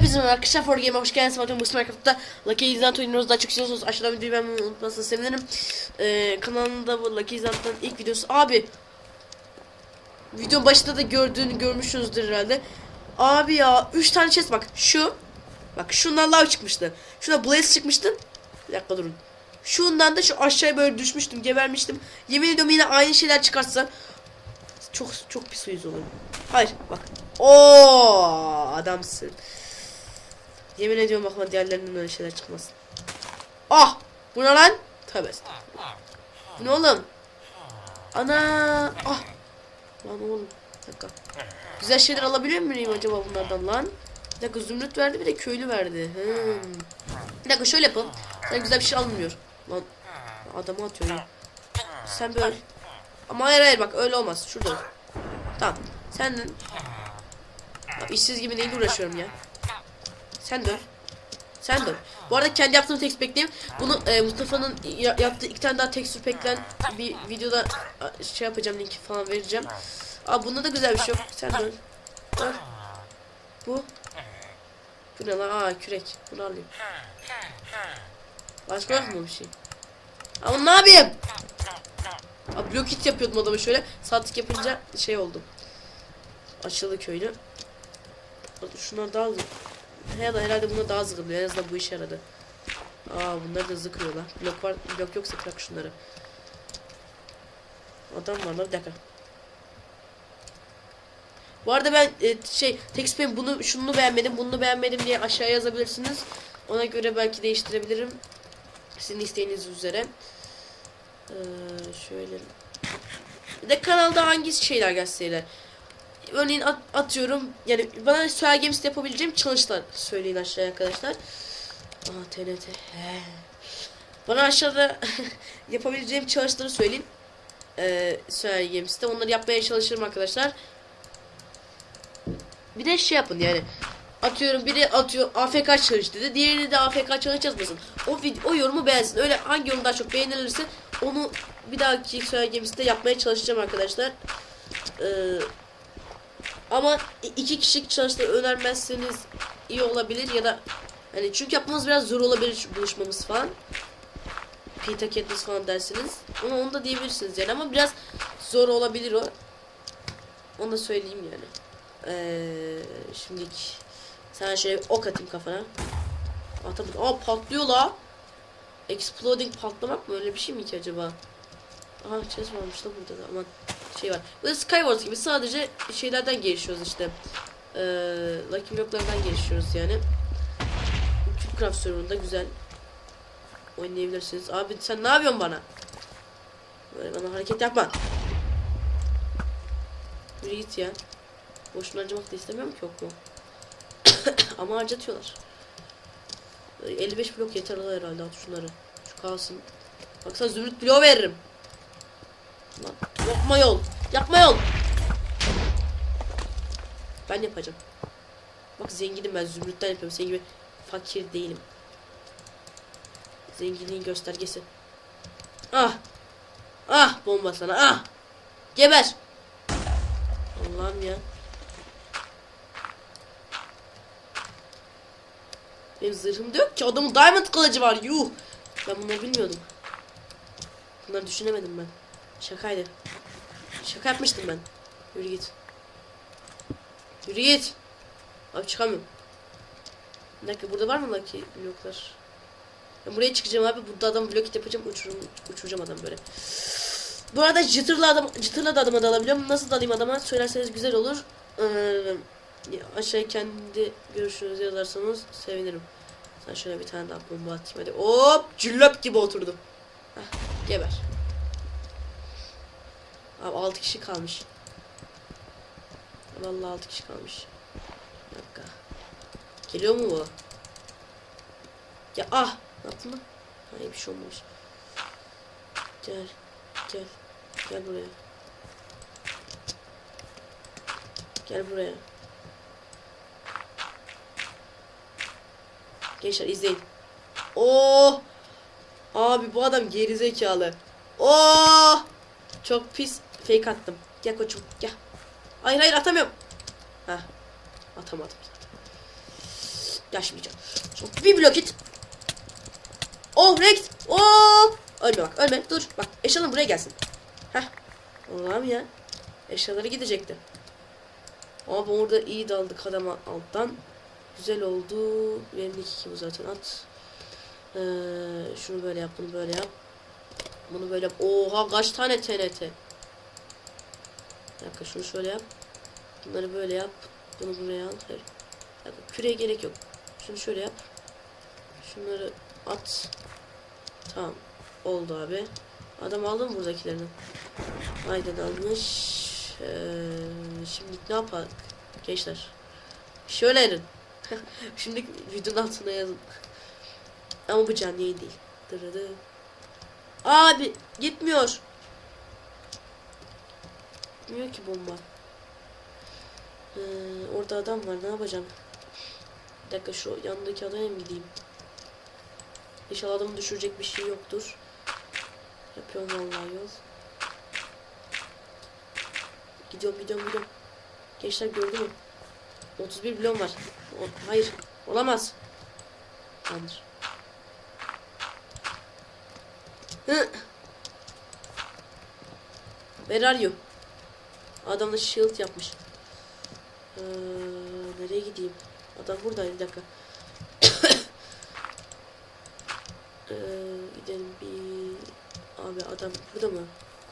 Hepinize merhaba arkadaşlar For Game'e hoş geldiniz. Bakın bu Minecraft'ta Lucky Izlant oynuyoruz. Daha çok istiyorsanız aşağıdan videoyu beğenmeyi unutmazsanız sevinirim. Ee, kanalımda bu Lucky Izlant'tan ilk videosu. Abi Video başında da gördüğünü görmüşsünüzdür herhalde. Abi ya 3 tane chest bak şu Bak şundan lav çıkmıştı. Şuna blaze çıkmıştı. Bir dakika durun. Şundan da şu aşağıya böyle düşmüştüm, gebermiştim. Yemin ediyorum yine aynı şeyler çıkarsa çok çok pis uyuz olurum. Hayır bak. Oo adamsın. Yemin ediyorum bakma diğerlerinden öyle şeyler çıkmasın. Ah! Bu ne lan? Tövbe. Bu ne oğlum? Ana! Ah! Lan oğlum. Bir dakika. Güzel şeyler alabiliyor muyum acaba bunlardan lan? Bir dakika zümrüt verdi bir de köylü verdi. Hmm. Bir dakika şöyle yapalım. Sen güzel bir şey almıyor. Lan adamı atıyor ya. Sen böyle. Ama hayır hayır bak öyle olmaz. Şurada. Tamam. Sen de. Ya, işsiz gibi neyle uğraşıyorum ya. Sen dön. Sen dön. Bu arada kendi yaptığım tekst bekleyeyim. Bunu e, Mustafa'nın ya- yaptığı iki tane daha tekstür peklen bir videoda şey yapacağım linki falan vereceğim. Aa bunda da güzel bir şey yok. Sen dön. Dön. Bu. Bu ne lan? Aa kürek. Bunu alayım. Başka yok mu bir şey? Ama ne yapayım? Abi blok hit yapıyordum adamı şöyle. Saatlik yapınca şey oldu. Açıldı köylü. Şunlar daha hızlı. Da herhalde buna daha hızlı. En azından bu işe yaradı. Aa bunlar da hızlı. Blok var. Blok yoksa kırak şunları. Adam var lan bir dakika. Bu arada ben e, şey Textpen bunu şunu beğenmedim bunu beğenmedim diye aşağıya yazabilirsiniz. Ona göre belki değiştirebilirim. Sizin isteğiniz üzere. Ee, şöyle. Bir de kanalda hangi şeyler gösterirler. Örneğin at- atıyorum yani bana Söyle Games'te yapabileceğim challenge'lar söyleyin aşağıya arkadaşlar. Aa TNT. He. Bana aşağıda yapabileceğim challenge'ları söyleyin. Ee, Söyle Games'te onları yapmaya çalışırım arkadaşlar. Bir de şey yapın yani. Atıyorum biri atıyor AFK challenge dedi. Diğerini de AFK challenge yazmasın. O video, o yorumu beğensin. Öyle hangi yorum daha çok beğenilirse onu bir dahaki Söyle Games'te yapmaya çalışacağım arkadaşlar. Ee, ama iki kişilik challenge'ları önermezseniz iyi olabilir ya da hani çünkü yapmamız biraz zor olabilir buluşmamız falan. Pita Katniss falan dersiniz. Onu, onu da diyebilirsiniz yani ama biraz zor olabilir o. Onu da söyleyeyim yani. Ee, şimdilik sen şöyle ok atayım kafana. Atamadım. Aa patlıyor la. Exploding patlamak mı öyle bir şey mi ki acaba? Aha chest varmış da burada da aman şey var. Da Skywars gibi sadece şeylerden gelişiyoruz işte. Ee, Lucky Block'lardan gelişiyoruz yani. Craft serverında güzel oynayabilirsiniz. Abi sen ne yapıyorsun bana? Böyle bana hareket yapma. Yürü git ya. Boşuna harcamak da istemiyorum ki yok mu? Ama harcatıyorlar. Ee, 55 blok yeter ala herhalde at şunları. Şu kalsın. Baksana zümrüt bloğu veririm. Lan yapma yol. Yapma yol. Ben yapacağım. Bak zenginim ben zümrütten yapıyorum. Senin gibi fakir değilim. Zenginliğin göstergesi. Ah. Ah bomba sana ah. Geber. Allah'ım ya. Benim zırhım yok ki. Adamın diamond kılıcı var. Yuh. Ben bunları bilmiyordum. Bunları düşünemedim ben. Şakaydı. Şaka yapmıştım ben. Yürü git. Yürü git. Abi çıkamıyorum. Bir dakika burada var mı lucky bloklar? Ben buraya çıkacağım abi. Burada adam blok yapacağım. Uçurum, uçuracağım adam böyle. Bu arada cıtırlı adam, cıtırlı da adama dalabiliyorum. Nasıl dalayım adama söylerseniz güzel olur. Ee, aşağıya kendi görüşünüzü yazarsanız sevinirim. Sen şöyle bir tane daha bomba atayım hadi. Hop cüllop gibi oturdum. Heh, geber. Abi 6 kişi kalmış. Vallahi 6 kişi kalmış. Bir dakika. Geliyor mu bu? Ya ah! Ne yaptın lan? Hayır bir şey olmamış. Gel. Gel. Gel buraya. Gel buraya. Gençler izleyin. Oo! Abi bu adam gerizekalı. Oo! Çok pis fake attım. Gel koçum gel. Hayır hayır atamıyorum. Heh. Atamadım zaten. Yaşmayacağım. Sonra bir blok it. Oh Rex. Oh. Ölme bak ölme. Dur bak eşyalarım buraya gelsin. Heh. Allah'ım ya. Eşyaları gidecekti. Ama orada iyi daldık adama alttan. Güzel oldu. Benim iki gibi zaten at. Ee, şunu böyle yap, bunu böyle yap. Bunu böyle yap. Oha kaç tane TNT. Bir dakika şunu şöyle yap. Bunları böyle yap. Bunu buraya al. Hayır. Dakika, küreye gerek yok. Şunu şöyle yap. Şunları at. Tamam. Oldu abi. Adam aldı mı buradakilerini? Aynen almış. Ee, şimdi ne yapalım? Gençler. Şöyle edin. şimdi videonun altına yazın. Ama bu canlı değil. Dırırı. Abi gitmiyor. Gitmiyor ki bomba. Ee, orada adam var ne yapacağım? Bir dakika şu yanındaki adaya mı gideyim? İnşallah adamı düşürecek bir şey yoktur. Yapıyorum vallahi yol. Gidiyorum gidiyorum gidiyorum. Gençler gördü mü? 31 milyon var. O, hayır. Olamaz. Tamamdır. Hı. Where are you? Adam da shield yapmış. Ee, nereye gideyim? Adam burada bir dakika. ee, gidelim bir... Abi adam burada mı?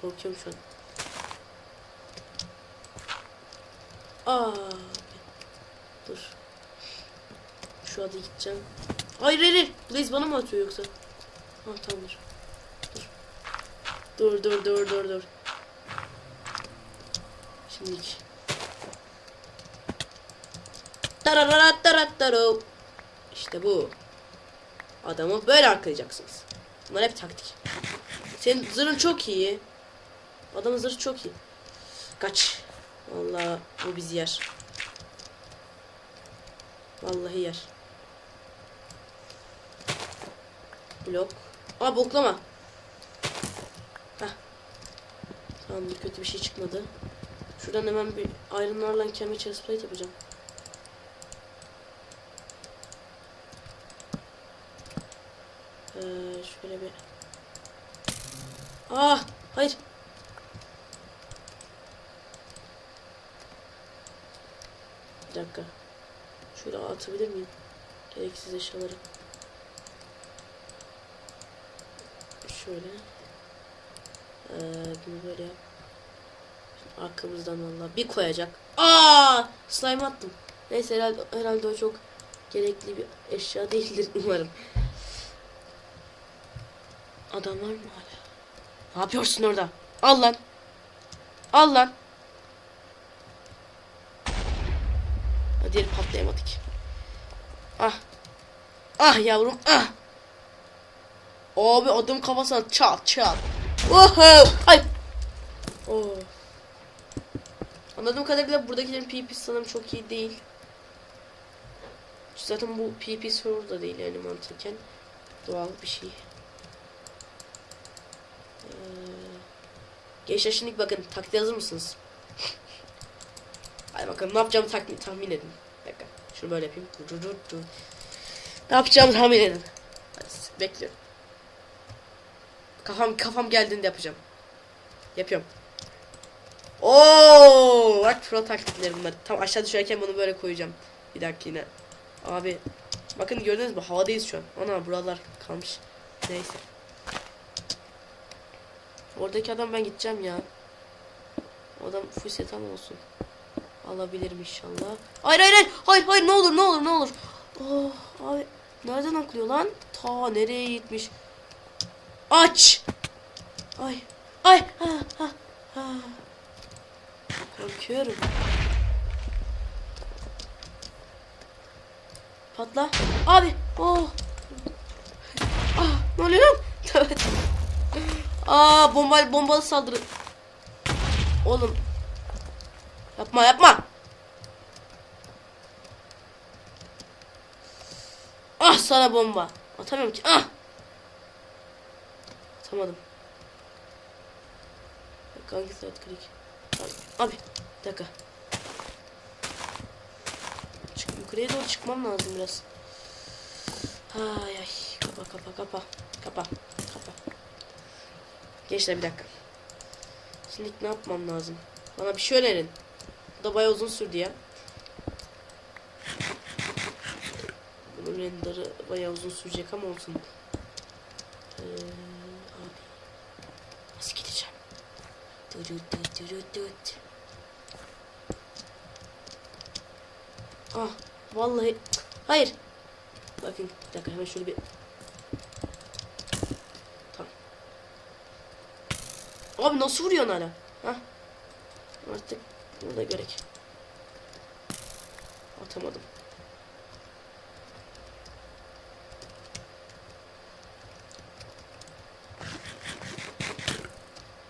Korkuyorum şu an. Aa. Dur. Şu adı gideceğim. Hayır hayır. Blaze bana mı atıyor yoksa? Ha tamamdır. Dur. Dur dur dur dur dur. Şimdilik. İşte bu. Adamı böyle arkayacaksınız. Bunlar hep taktik. Senin zırhın çok iyi. Adamın zırhı çok iyi. Kaç. Vallahi bu bizi yer. Vallahi yer. Blok. Aa boklama. Heh. Tamam kötü bir şey çıkmadı. Şuradan hemen bir ironlarla kemik chestplate yapacağım. Ee, şöyle bir... Ah! Hayır! Bir dakika. Şöyle atabilir miyim? Gereksiz eşyaları. Şöyle. Ee, bunu böyle yap. Arkamızdan valla bir koyacak. Aa! Slime attım. Neyse herhalde, herhalde o çok gerekli bir eşya değildir umarım. Adam var mı hala? Ne yapıyorsun orada? Al lan. Al lan. Hadi patlayamadık. Ah. Ah yavrum ah. Abi adım kafasına çat çat. Oho. Ay. Oh. Anladığım kadarıyla buradakilerin PvP sanırım çok iyi değil. Zaten bu PvP server da değil yani mantıken. Doğal bir şey. Ee, gençler şimdi bakın taktiğe hazır mısınız? Hadi bakalım ne yapacağımı tahmin, tahmin edin. Bir dakika. Şunu böyle yapayım. Ne yapacağımı tahmin edin. Hadi, bekliyorum. Kafam kafam geldiğinde yapacağım. Yapıyorum. Oo, bak pro taktikleri bunlar. Tam aşağı düşerken bunu böyle koyacağım. Bir dakika yine. Abi bakın gördünüz mü? Havadayız şu an. Ana buralar kalmış. Neyse. Oradaki adam ben gideceğim ya. Adam full olsun. Alabilirim inşallah. Hayır hayır hayır. Hayır hayır ne olur ne olur ne olur. Oh, abi nereden aklıyor lan? Ta nereye gitmiş? Aç. Ay. Ay. Ha, ha, ha. Korkuyorum. Patla. Abi. Oh. Ah, ne oluyor lan? Evet. Aa, bombalı bombalı saldırı. Oğlum. Yapma, yapma. Ah sana bomba. Atamıyorum ki. Ah. Atamadım. Bak, Hangi saat klik? Abi, bir dakika. Çık, yukarıya doğru çıkmam lazım biraz. Ay ay. Kapa kapa kapa. Kapa. Kapa. Gençler bir dakika. Şimdi ne yapmam lazım? Bana bir şey önerin. Bu da bayağı uzun sürdü ya. Bunun renderı bayağı uzun sürecek ama olsun. Ee, abi. Nasıl gideceğim? Dürüt dürüt dürüt dürüt. Ah vallahi hayır. Bakın bir dakika hemen şöyle bir Tamam. Abi nasıl vuruyorsun hala? Hah. Artık burada gerek. Atamadım.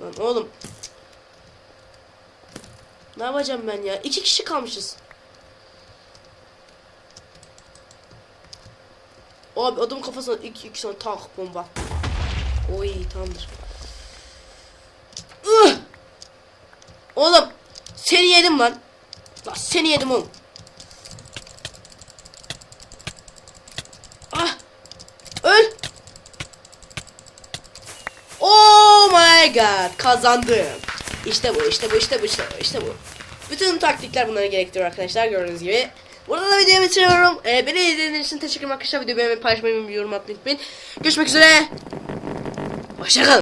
Lan oğlum. Ne yapacağım ben ya? İki kişi kalmışız. Abi adam kafasına iki, iki tane tak bomba. Oy tamamdır. Ih! Oğlum seni yedim lan. Lan seni yedim oğlum. Ah! Öl! Oh my god kazandım. İşte bu işte bu işte bu işte bu işte bu. Bütün taktikler bunları gerektiriyor arkadaşlar gördüğünüz gibi. Burada da videoyu bitiriyorum. Ee, beni izlediğiniz için teşekkür ederim arkadaşlar. Videoyu beğenmeyi paylaşmayı yorum atmayı unutmayın. Görüşmek üzere. Hoşçakalın.